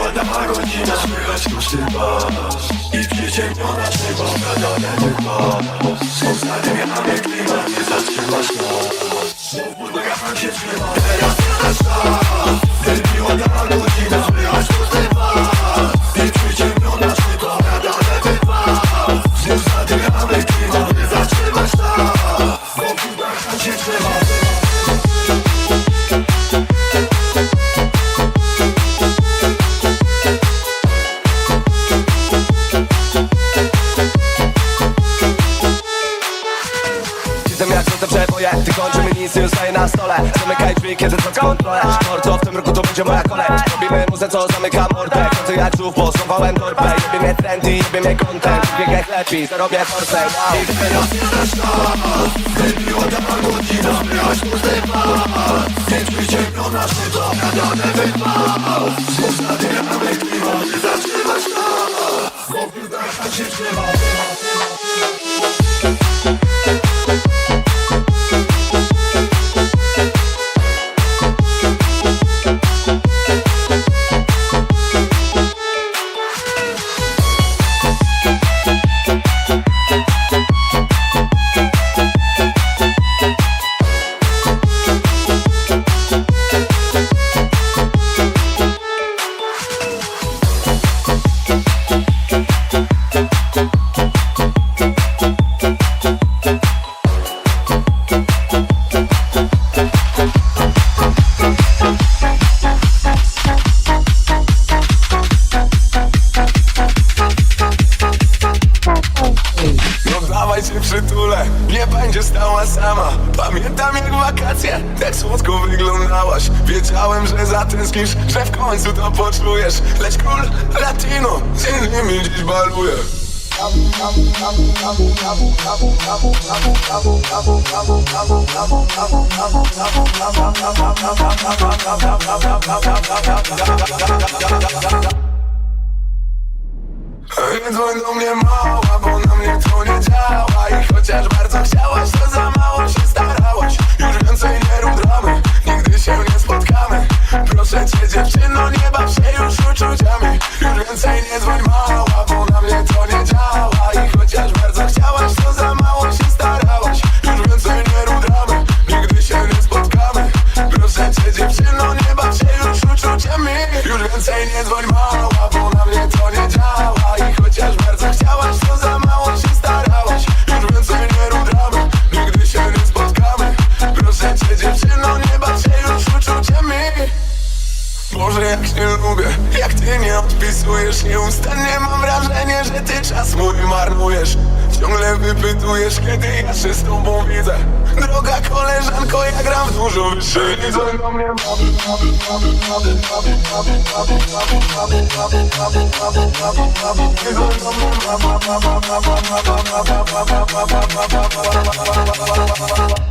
Siódma godzina, słychać pusty bas I przyziemiona szyba, gadane wypas Zadymiamy klimat, nie zatrzymasz nas Ulegam się trzyma Teraz jest czas Wybiła ta godzina, Drzwi, kiedy tracę kontrolę Mordo, w tym roku to będzie moja kolej. Robimy muzę, co zamyka mordę. Kończę jak żółw, bo schowałem torbę. Jebie mnie trendy, jebie mnie content Biegę lepiej, zarobię forsę. Wow. I teraz jest czas Wybiła ta godzina, słychać pusty bas Nie przyziemiona szyba, gadane wypas Zadymiamy klimat, nie zatrzymasz nas Ulegam się trzyma wakacje, tak słodko wyglądałaś. Wiedziałem, że zatęsknisz, że w końcu to poczujesz. Lecz król latino z innymi dziś baluje. Nie dzwoń do mnie mała, bo na mnie to nie działa. I chociaż bardzo chciałaś, to za jak się lubię, jak ty nie odpisujesz Nieustannie mam wrażenie, że ty czas mój marnujesz. Ciągle wypytujesz, kiedy ja się z tobą widzę. Droga koleżanko, ja gram w dużo wyższej lidze do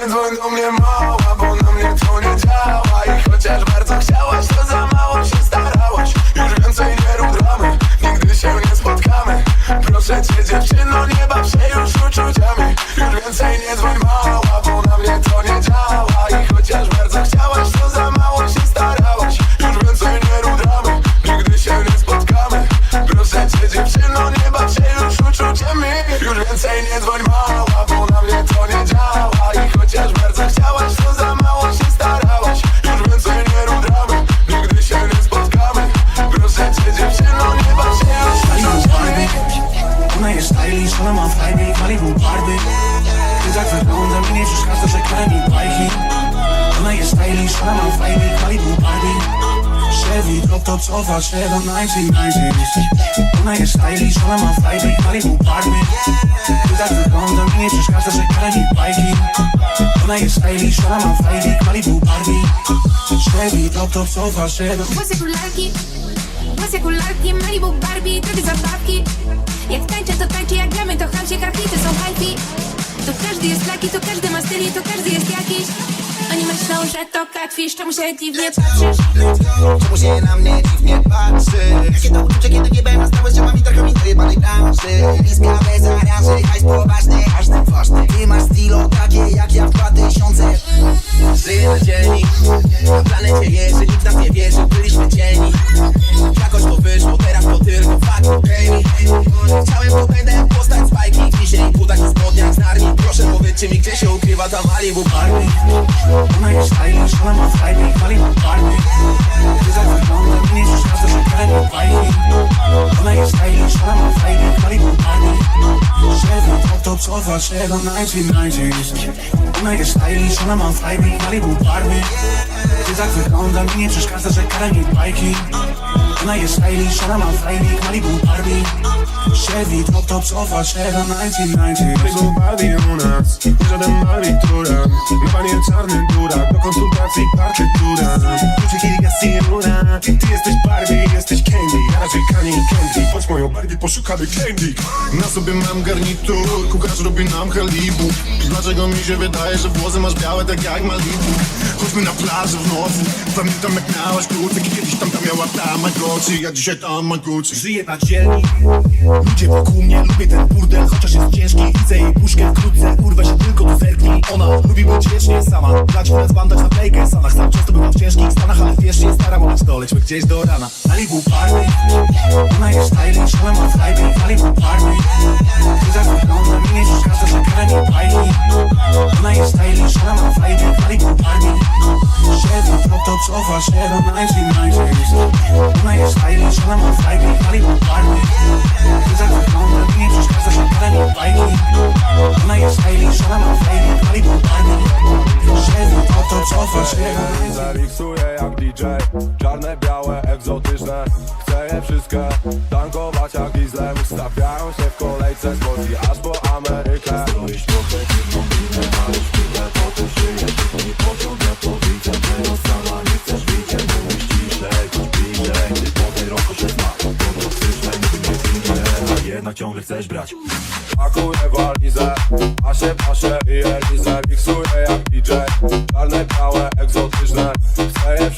Nie dzwoń do mnie mała, bo na mnie to nie działa. I chociaż bardzo chciałaś, to za mało się starałaś. Już więcej nie rób nigdy się nie spotkamy. Proszę cię dziewczyno, nie baw się już uczuciami. Już więcej nie dzwoń mała, bo na mnie to nie działa. I chociaż bardzo chciałaś, to za mało się starałaś jest stylish, ona ma fajny Malibu Barbie Ty tak wygląda mi nie przeszkadza, że krę mi bajki. Ona jest stylish, ona ma fajny Malibu Barbie Chevy drop to cofa do 1990 Ona jest stylish, ona ma fajny Malibu Barbie Ty tak wygląda mi nie przeszkadza, że krę mi bajki. Ona jest stylish, ona ma fajny Malibu Barbie Chevy drop to cofa się do Włosy kularki, włosy kularki, Malibu Barbie, takie zabawki. Jak tańczę to tańczę, jak gramy to ham się kartki, to są hypey. To każdy jest laki, to każdy ma styl i to każdy jest jakiś. Oni myślą, że to catfish, czemu się dziwnie patrzysz? Czemu się na mnie dziwnie patrzy? Jakie to uczucie, kiedy nie będę stałe się mami trochę mi dojebanej branży Bliska bez aranży, hajs poważny, aż ten ważny. Ty masz stylo takie jak ja w 2000 Żyję na ziemi, na planecie jest, że nikt nas nie wierzy, ukrywa ta Malibu Barbie Ona jest stylish, ona ma fajny Malibu Barbie Ty tak wygląda, mi nie przeszkadza, że kręci bajki Ona jest stylish, ona ma fajny Malibu Barbie Chevy, top top sofa, Chevy 1990s Ona jest stylish, ona ma fajny Malibu Barbie Ty tak wygląda, mi nie przeszkadza, że kręci bajki. Ona jest stylish, ona ma fajny Malibu Barbie. Chevy, top top sofa, Chevy 1990s Malibu Barbie u nas, nie żaden barbitura Ma panie czarny durak, do konsultacji partytura Kanye i Candy. Chodź moją Barbie, poszukamy Candy. Na sobie mam garnitur, kucharz robi nam halibu. Dlaczego mi się wydaje, że włosy masz białe tak jak Malibu? Chodźmy na plażę w nocy, pamiętam jak miałaś kluczyk. Kiedyś tam tam miała Tamagotchi, ja dzisiaj Tamaguchi Żyję na dzielni Ludzie wokół mnie, lubię ten burdel, chociaż jest ciężki. Widzę jej puszkę wkrótce, kurwa się tylko tu zerknij. Ona lubi być wiecznie sama, grać w bandać na playkę Sanach sam często bywam w ciężkich stanach, ale wiesz, nie staram o to lećmy gdzieś do rana Malibu Barbie Ona jest stylish, ona ma fajny Malibu Barbie Ty tak wygląda, mi nie przeszkadza, że kręci bajki Ona jest stylish, ona ma fajny Malibu Barbie Chevy, top top sofa, Chevy 1990s Ona jest stylish, ona ma fajny Malibu Barbie Ty tak wygląda, mi nie przeszkadza, że kręci bajki Ona jest stylish, ona ma fajny Malibu Barbie Chevy, top top sofa, Chevy Zamiksuję jak DJ Czarne, białe, egzotyczne. Chcę je wszystkie. Tankować jak dieslem Stawiają się w kolejce Z aż Pani zafiksuje jak DJ Czarne, białe, egzotyczne. Je